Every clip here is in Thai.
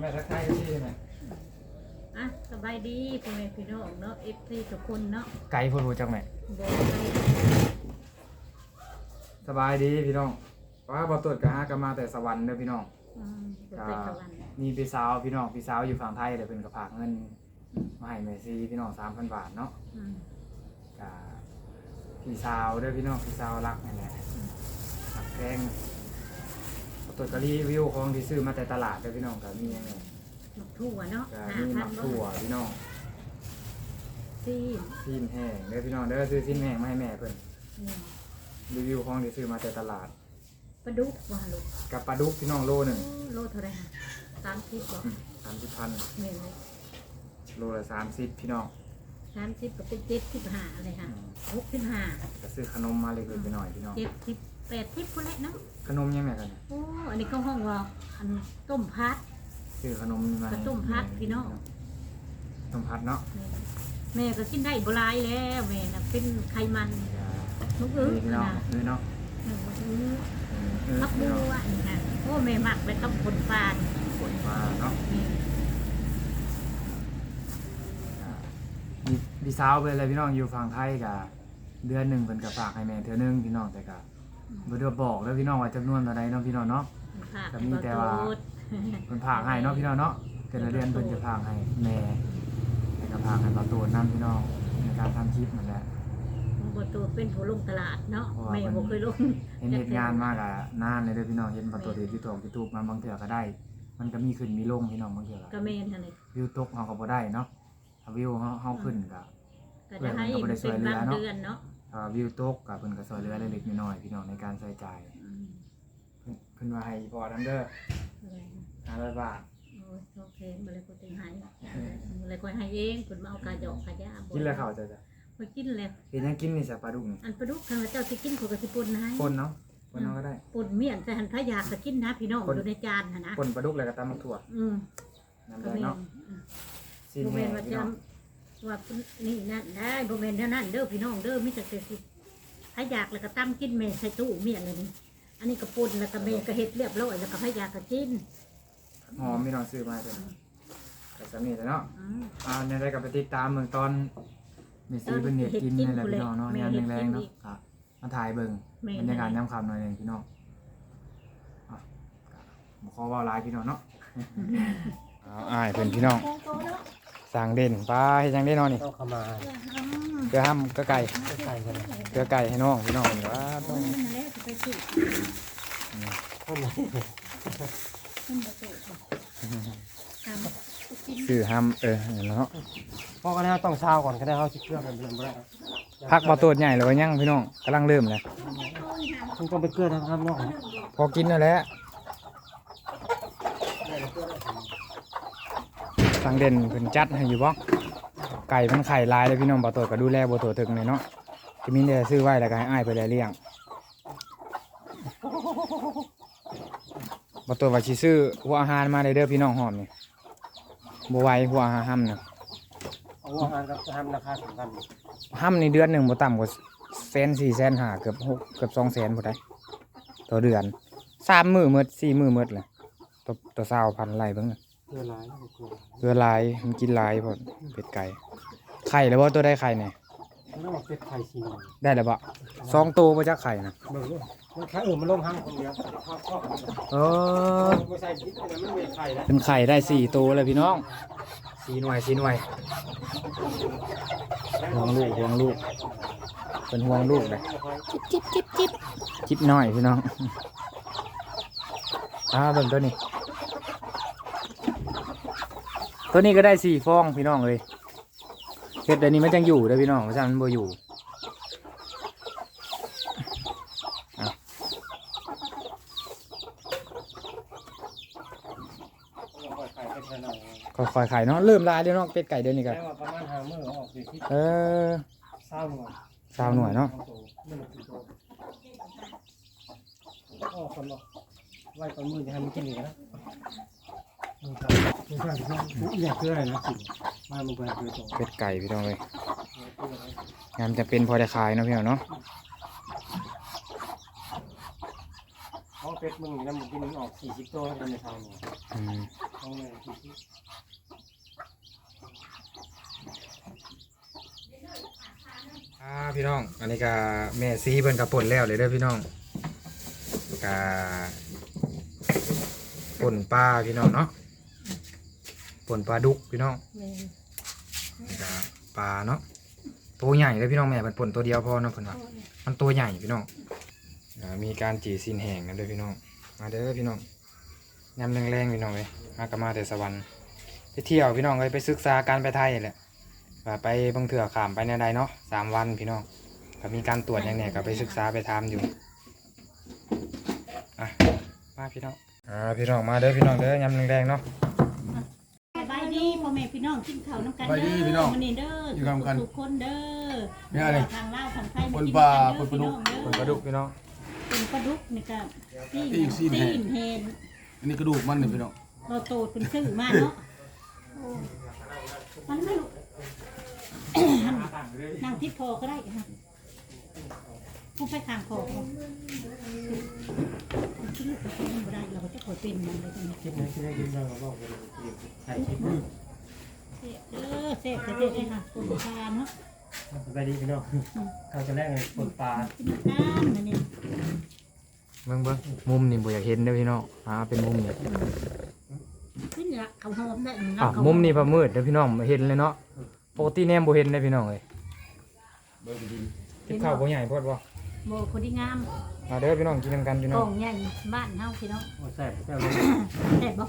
แม่ทักทายกันที่ไหมอะสบายดีพ่อแม่พี่น้องเนาะเอฟซีทุกคนเนาะไก่พูดรู้จักไหมบอกไปสบายดีพี่น้องว่าบอตรวจกะฮะกันมาแต่สวรรค์เด้อพี่น้องอืมจะเป็นตะวันมีพี่สาวพี่น้องพี่สาวอยู่ฝั่งไทยเดี๋ยวเป็นกระผากเงินมาให้เมซี่พี่น้องสามพันบาทเนาะอืมกะพี่สาวเด้อพี่น้องพี่สาวรักนี่นแหละหักแพงบอ ตรวจกะรีวิวของที่ซื้อมาแต่ตลาดเด้อพี่น้องกะมีอย่างไงหมักถั่วเนาะกะหามีหพัมันกบ่ถั่วพี่น้องซีสิ้นแห้งเด้อพี่น้องเด้อซื้อสิ้นแห้งมาให้แม่เพิ่นนี่รีวิวของที่ซื้อมาแต่ตลาดปลาดุกว่าลูกกับปลาดุกพี่น้องโลหนึ่งโอ้โลเท่าไหรฮะสามสิบบอกสามสิบพันเมนเลยโลละสามสิบพี่น้องสามสิบก็เป็นเจ็ดสิบห้าอะไรค่ะหกสิบห้าจะซื้อขนมมาเล็กๆไปหน่อยพี่น้องเจ็ดสิบ แปดสิบคนแหละเนาะขนมยังไงกันเนี่ยโอ้อันนี้ก็ห้องเราอันต้มพัดซื้อขนมมาข้าวต้มพัดพี่น้องต้มพัดเนาะแม่ก็กินได้โบราณแล้วแม่น่ะเป็นไขมันลูกอื้อนี่พี่น้องนะนี่เนาะหนึ่งอื้อเออพักพี่บัน้องวนี่นะโอ้แม่หมักเลยกับผลฟานกดมาเนาะนี่อ่ามีพี่สาวเป็นอะไรพี่น้องอยู่ฝั่งไทยกับเดือนหนึ่งเป็นกับฝากให้แม่เทื่อนึงพี่น้องแต่กับ บ่ได้บอกแล้วพี่น้องว่าจำนวนเท่าใดเนาะพี่น้องเนาะ ค่ะก็มีแต่ว่า เพิ่นฝากให้เนาะพี่น้องเนาะแต่ละเดือนเพิ่นจะฝากให้แม่แล้วก็ฝากให้ประตูน้ำพี่น้องในการทำคลิปนั่นแหละบตัวเป็นผู้ลงตลาดเนาะเพราะว่า แม่บ่เคยลงเห็นเหตุงานมากอะนานเลยเด้อพี่น้องเห็นประตูเด็ดที่ตกที่ทูบมาบางเถื่อก็ได้ มันก็มีขึ้นมีลงพี่น้องบางเถื่อก็ก็แม่นหั่นเลยวิวตกเฮาก็บ่ได้เนาะถ้าวิวเฮาเฮาขึ้นก็ ก็จะให้เพื่อนก็บ่ได้ช่วยเป็นเหลือบางเนาะเดือนเนาะถ้า วิวตกก็เพิ่นก็ช่วยเหลือเล็กๆน้อยๆพี่น้องในการใช้จ่ายอืมเพิ่นเพิ่นว่าให้พอนํเด้ออะไรนะ500บาทโอ้ยโอเคบ่เลยก็ถึงให้บ่เลยก็ให้เองเพิ่นมาเอากาหยอกกายาบ่กินแล้วข้าวจ้ะจ้ะไปกินแล้ว เฮ็ดหยังกินนี่สักปลาดุกนี่อันปลาดุกทางเจ้าสิกินเขาก็สิป่นให้ป่นเนาะป่นเอาก็ได้ป่นเมี่ยนแต่หันพระยาก็กินนะพี่น้องป่นอยู่ในจานหั่นนะป่นปลาดุกแล้วก็ตำมะถั่วอืมน้ำก็แดงแม่นเนาะอืมสิ้นบ่แห้แม่นงว่าพี่จะน้อง ว่านี่นั่นได้บ่แม่นเท่านั้นเด้อพี่น้องเด้อมีแต่สิถ้าอยากแล้วก็ตั้มกินแม่ใส่ตู้เมียนเลยนี่อันนี้ก็ปุ่นแล้วก็แม่ก็เฮ็ดเรียบร้อยแล้วก็พายาก็กินหอมพี่น้องซื้อมาเพิ่นก็สำนี้แหละเนาะอืมอ่าในรายการไปติดตามเมืองตอนเมสซี่เป็นเน็ตกินนี่แหละพี่น้องเนาะแม่ยามเฮ็ดกินแรงๆเนาะอีกอะมาถ่ายเบิ่งแม่บรรยากาศยามค่ำหน่อยหนึงพี่น้องอะบ่ขอเว่าหลายพี่น้องเนาะ เอาอ้ายเพิ่นพี่น้อง สั่งเด่นปลาเฮ็ดจังได๋เนาะนี่ต้องเข้ามาเกลือห้ำเกลือไก่ใส่กันเกลือไก่ให้น้องพี่น้องว่าต้องนั่นแหละสิไปสิข้างในขึ้นบ่ติตามกินซื้อห้ำเออเห็นแล้วเนาะพอกันแล้วต้องเช้าก่อนก็ได้เขาชิเครื่องกันเดือนบ่ได้พักบ่ตัวใหญ่เลยว่ายังพี่น้องกำลังเริ่มเลยต้องต้องไปเกลือนะครับน้องพอกินแล้วแหละ สั่งเด่นเพิ่นจัดให้อยู่บ่ไก่มันไข่ลายเลยพี่น้องบ่ตัวก็ดูแลบ่ตัวถึงเลยเนาะจะมีแต่ซื้อไว้แล้วก็ให้อ้ายไปแล้วเลี้ยงบ่ตัวว่าสิซื้อหัวอาหารมาเลยเด้อพี่น้องหอมนี่บ่ไหวหัวอาหารห้ำน่ะเอาอาหารกับทำราคาสำคัญห้ำนี่เดือนหนึงบ่ต่ำกว่าแสนสี่แสนห้าเกือบหกเกือบสองแสนพุ่นได้ต่อเดือนสามมื้อหมดสี่มื้อหมดเลยตัวตัวสาวพันไร่เบิ่งน่ะเก ลือหลายเกลือเรือหลายมันกินหลายพอเป็ดไก่ไข่แล้วบ่ตัวได้ไข่เนี่ยแล้วมันเป็ดไข่สีหน่อยได้แล้วบ่สองตัวบ่จักไข่นะเบิ่งด้วยมันไข่เออมันลงห้างคนเดียวข้าวข้าวเออไม่ใส่พิษแต่มันไม่ไข่แล้วเป็นไข่ได้สี่ตัวเลยพี่น้องสี่หน่วยสี่หน่วยห่วงลูกห่วงลูก เป็นห่วงลูกเลยจิบจิบจิบจิบหน่อยพี่น้องอ่าเบิ่งตัวนี้ ตัวนี้ก็ได้สี่ฟองพี่น้องเลยเห็ดเดี๋ยวนี้มันยังอยู่เด้อพี่น้องเพราะฉะนั้นมันบ่อยู่ไข่เป็ดไข่หน่อยค่อยๆไข่เนาะเริ่มลายแล้วเนาะเป็ดไก่เดี๋ยวนี้ก็แค่ว่าประมาณห้ามื้อออกสิพิษเออเศร้าหน่อยสาวหน่วยเนาะมันคือโตอ๋อคนละไว้ตอนมือจะให้มันกินอีกนะอื มครับไม่ใช่ไม่ใช่อยากเกลืออะไรนะกินมามันเป็นเกลือโตเป็ดไก่พี่น้องเลยงานจะเป็นพอได้ขายเนาะพี่น้องเนาะเพราะเป็ดมึงนี่นะมึงกินมันออกสี่สิบตัวแล้วกันในทางเนี่ยอืมเต้องแม่ที่อ่าพี่น้อง อันนี้ก็แม่ซีเพิ่นก็ป่นแล้วเลยเด้อพี่น้องก็ป่นปลาพี่น้องเนาะ ป่นปลาดุกพี่น้องแม่นี่ก็ปลาเนาะตัวใหญ่เลยพี่น้องแม่มันป่นตัวเดียวพอเนาะเพิ่นว่ามันตัวใหญ่พี่น้องอ่ามีการจีซินแห้งกันด้วยพี่น้องมาเด้อพี่น้องยำแรงๆพี่น้องเลยมากระมาแต่สวรรค์ไปเที่ยวพี่น้องเลยไปศึกษาการไปไทยแหละว่าไปเบางเถื่อขามไปในใดเนาะสามวันพี่น้องก็มีการตรวจอย่างเนี้ยก็ไปศึกษาไปทำอยู่อะมาพี่น้องอ่าพี่น้องมาเด้อพี่น้องเด้อยำแรงๆเนาะ สบายดีพ่อแม่พี่น้องกินข้าวน้ำกันสบายดีพี่น้องมื้อนี้เด้ออยู่กันกันทุกคนเด้อเนี่ยอะไรทางลาวทางไทยปมานกิปลากัปนปลาดุกป่นปลาดุกพี่น้องเป็นปลาดุกนี่ก็ซีนอีกซีนแห้งซีนเฮนอันนี้กระดูกมันนี่พี่น้องเราโตเป็นชื่อมากเนาะโอ้มันไม่รู้นั่งทิศคอก็ได้ค่ะผู้ไปทางคอเขาคิดลูกไปเป็นบ่ได้เรา ก็จะขอเป็นมันเลยตรงนี้คิดนะคิดได้ยินเราบอกกันใช่คิดเสพเออเสพจะเสพได้ค่ะปนทานเนาะสบายดีพี่น้องเขาจะแรกเลยปนปลากินน้ำนั่นนี่เบิ่งเบิ่งมุมนี่บ่อยากเห็นเด้อพี่น้องอ่าเป็นมุมนี่ขึ้นละเขาหอมได้อะมุมนี้พอมืดเด้อพี่น้องเห็นเลยเนาะปกติแนมบ่เห็นเด้อพี่น้องเอ้ยเบอร์ดินกินข้าวบ่ใหญ่โพดบ่ โบคนที่งามมาเด้อพี่น้องกินนำกันพี่กน้อองงใหญ่บ้านเฮาพี่น้องโอ้แซ่บแซ่บเลยแซ่บบ่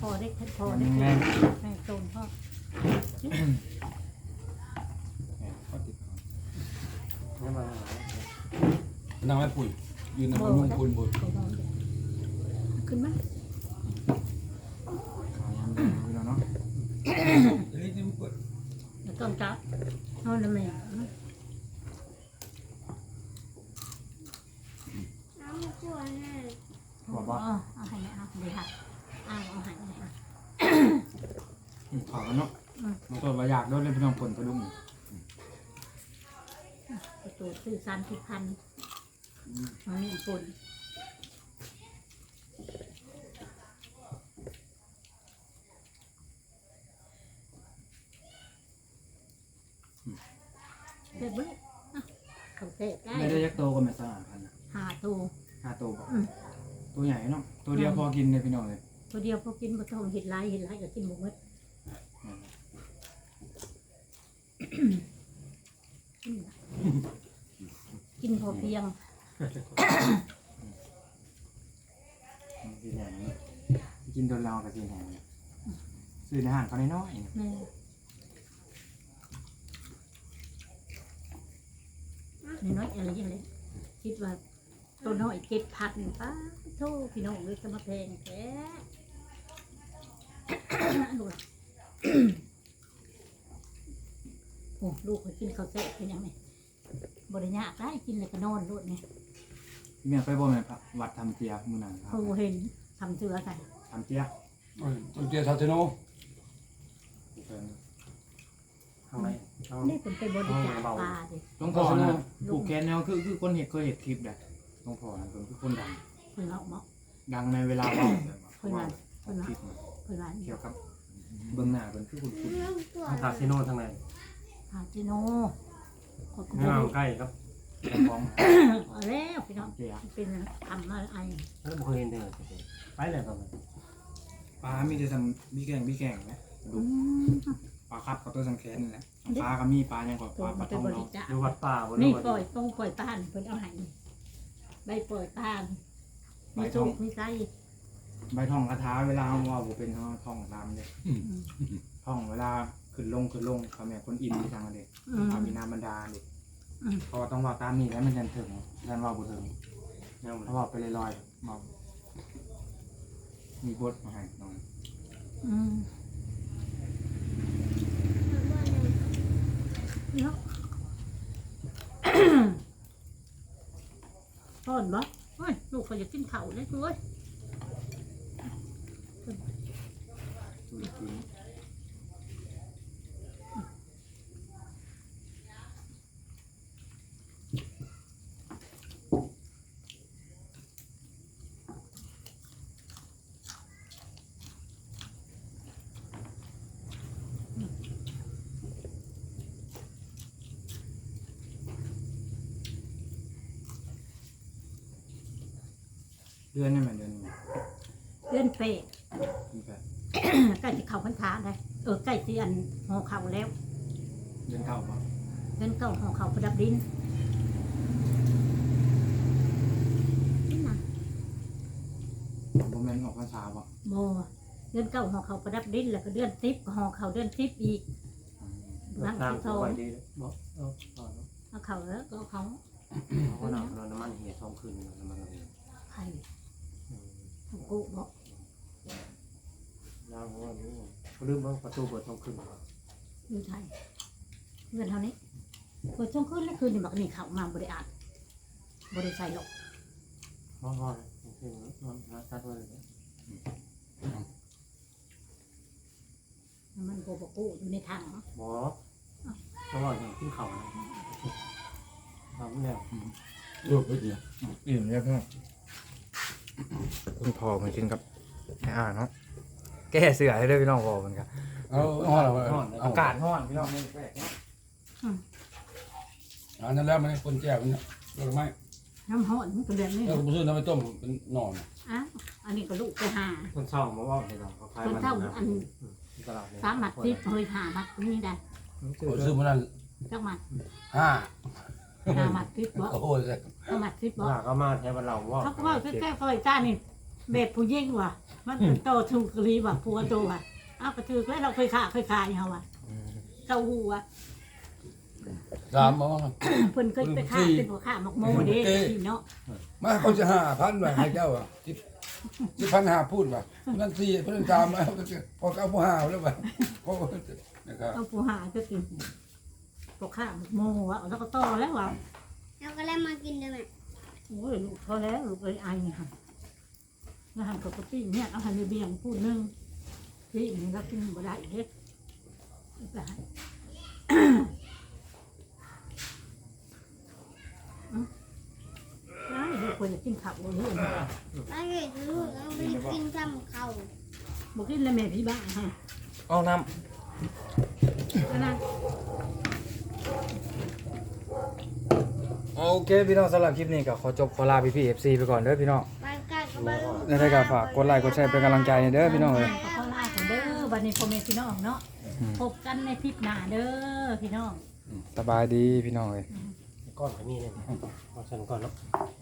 พอได้พอได้แม่งแม่โตนพ่อนี่มานั่งไว้ปุ๋ยยืนนั่งนุ่งปุ๋ยปุ๋ยขึ้นไหมข้าวยำแดงพี่น้องเนาะ เฮ้ยนี่มันเปิดแล้วต้นจับนอนแล้วแม่ บอกว่า เอาเอาให้แม่เอาดีค่ะเอาเอาให้แม่เอา ข้าวกันเนาะมันตัวบ่อยากโดนเลยพี่น้องผลกระดุมประตูซื้อสามสิบพันมันมีฝนเสร็จบุ้เขาเสร็จได้ไม่ได้ยักโตกันมาสามพันหาตัวห้าตัวบ่อืม ตัวใหญ่เนาะตัวเดียวพอกินเลยพี่น้องเลยตัวเดียวพอกินบ่ต้องเห็ดไรเห็ดไรก็กินหมดหมด กินพอเพียงกินแหงกินโดนเรากับกินแหงซื้อในห้างเขาน้อยแม่น้อยๆอะไรอย่างเงี้ยคิดว่าตัวน้อยเจ็ดพันป้าโทษพี่น้องเลยจะมาแพงแท้ลูกโอ้ลูกเคยกินข้าวแซ่บเป็นยังไงบริญญากได้กินเลยก็นอนรถไงๆแม่ไปบ่แม่นวัดทำเตียมื้อนั้นครับเขาเห็นทำเสือใส่ทำเตียต้นเตี้ยซาเทโนข้างในข้างนี่เป็นไปบริจาคปลาดิหลวงพ่อนะผูกแขนแนวคือคือคนเห็นเคยเห็นคลิปแหละหลวงพ่อนะเป็นคือคนดัง เพิ่นเอาเมาะดังในเวลาเว้าแบบว่าเพิ่นว่าเพิ่นว่าคลิปนะเพิ่นว่าเกี่ยวกับเบื้องหน้าเป็นคือคุณคุณ ทางคาสิโนทางใน หาจิโนขอบคุณไม่เอาใกล้ครับของเอาแล้วพี่น้องเตียเป็นทำอะไรแล้วบุเคยเห็นเด้อไปเลยครับปลามีแต่ทำบีแกงบีแกงนะอืมปลาครับกับตัวสังแขนนี่แหละปลาก็มีปลาอย่างกว่าตัวปลาปมัลานทเป็นองบเราริจาคดูวัดป่าบนนี่วัดปล่อยต้องปล่อยป้านเพิ่นเอาให้ใบปล่อยป้านมีโชคมีไส้ใบทองคาถาเวลาว่าผมเป็นท่องท่องตามเลยท่องเวลา ขึ้นลงขึ้นลงเขาแม่คนอินที่ทางเลยอืม พามีนาบรรดาเลยอืม เพราะว่าต้องว่าตามนี้แล้วมันจะถึงยันว่าบุถึงเนี่ยเพราะว่าไปลอยๆมามีบทมาให้น้องอืมเนาะพ่อนบ่โอ้ยลูกเขาจะกินข้าวเลยด้วย เดือนนี่แม่เดือนนี่เดือนเปรตมีแปดใกล้จะเข้าพรรษาได้เออใกล้สิอันห่อเข่าแล้วเดือนเก้าป่ะเดือนเก้าห่อเข่าประดับดินนี่นะโมเมนต์ออกพรรษาป่ะโมเดือนเก้าห่อเข่าประดับดินแล้วก็เดือนสิบก็ห่อเข่าเดือนสิบอีกหลังทางที่สเข้าองไปดีบ่เอาเอาเนาะเอาเข่าแล้วก็เอาเขา เพราะว่าเราน้ำมันเหี่ยทองคืนน้ำมันเหี่ยไข่ของ กูบอกล้างหัวนี่ลืมว่าประตูเปิดทองคืนอยู่ไทยเงินเท่านี้เปิดช่วงคืนแล้วคืนนี่บอกนี่เข่ามาบริอาดบริใส่หรอกห้องห้องคืนนอนหาตัดไว้เลยน้ำมันโกบกูอยู่ในถังหมอเพราะว่าอย่างขึ้นเขานะทำแล้วรูปไปเดียวอิ่มแล้วพี่น้อง คุณพ่อมันกินกับไอ้อ่าเนาะแก้เสือให้ด้วยพี่น้องพ่อมันครับเอาห่อเราเอาอากาศร้อนพี่น้องไม่แปลกอันนั้นแล้วมันคนแจ่วเนี่ยเราไม่น้ำหอนมันก็เดือนนี้เราก็ไปซื้อน้ำไปต้มเป็นหนอนอะอันนี้ก็ลูกไปหาคนเช่ามาว่าเลยเขาขายคนมันเท่าอันตลาดเนี่ยสามหมัดทิพย์เฮยหามัดนี่ได้ซื้อมานั้นจักหมัดห้าหาหมัดทิพย์บ่โอ้โห เอาหมัดทิพย์บ่หาก็มาแถวบ้านเราว่าเขาก็ว่าแก้ๆคอยจ้านี่เบ็ดผู้ยิ่งว่ะ มันเป็นโตถูกกรีว่ะผัวโตว่ะอ้าวกระถือแล้วเราเคยขาเคยขายเฮาว่ะเก้าหูว่ะสามมั้งเพิ่นเคยไปฆ่าเป็นหัวฆ่าหมกโมเด้ที่เนาะมาเขาจะห้าพันว่ะให้เจ้าอะสิบสิบพันห้าพูดว่ะคนนั้นสี่คนนั้นสามแล้วก็จะพอเก้าผู้ห้าแล้วว่ะพอนะครับเอาผู้หาก็กินพวกฆ่าหมกโมว่ะแล้วก็ต่อแล้วว่ะ เราก็เลยมากินด้วยไหมโอ้ยลูกพอแล้วลูกเลยไอค่ะแล้วหันกับกะปิเนี่ยเอาหันไปเบี่ยงพูดนึงพี่นี่เรากินบ่ได้เฮ็ดได้ได้เดี๋ยวควรจะกินข้าวบ่เรื่องถ้าเกิดลูกเราไปกินข้าวเขาบ่กินแล้วแม่พี่บ้าฮะเอาน้อันนั้นำ โอเคพี่น้องสำหรับคลิปนี้ก็ขอจบขอลาพี่พี่เอฟซีไปก่อนเด้อพี่น้องไปกันก็บ้านแล้วถ้าก็ฝากกดไลค์กดแชร์เป็นกำลังใจให้เด้อพี่น้องเลยขอเข้าลากันเด้อบัดนี้พ่อแม่พี่น้องเนาะอืมพบกันในคลิปหน้าเด้อพี่น้องสบายดีพี่น้องเลยก้อนขมิ้นเนี่ยเอาฉันก่อนเนาะเ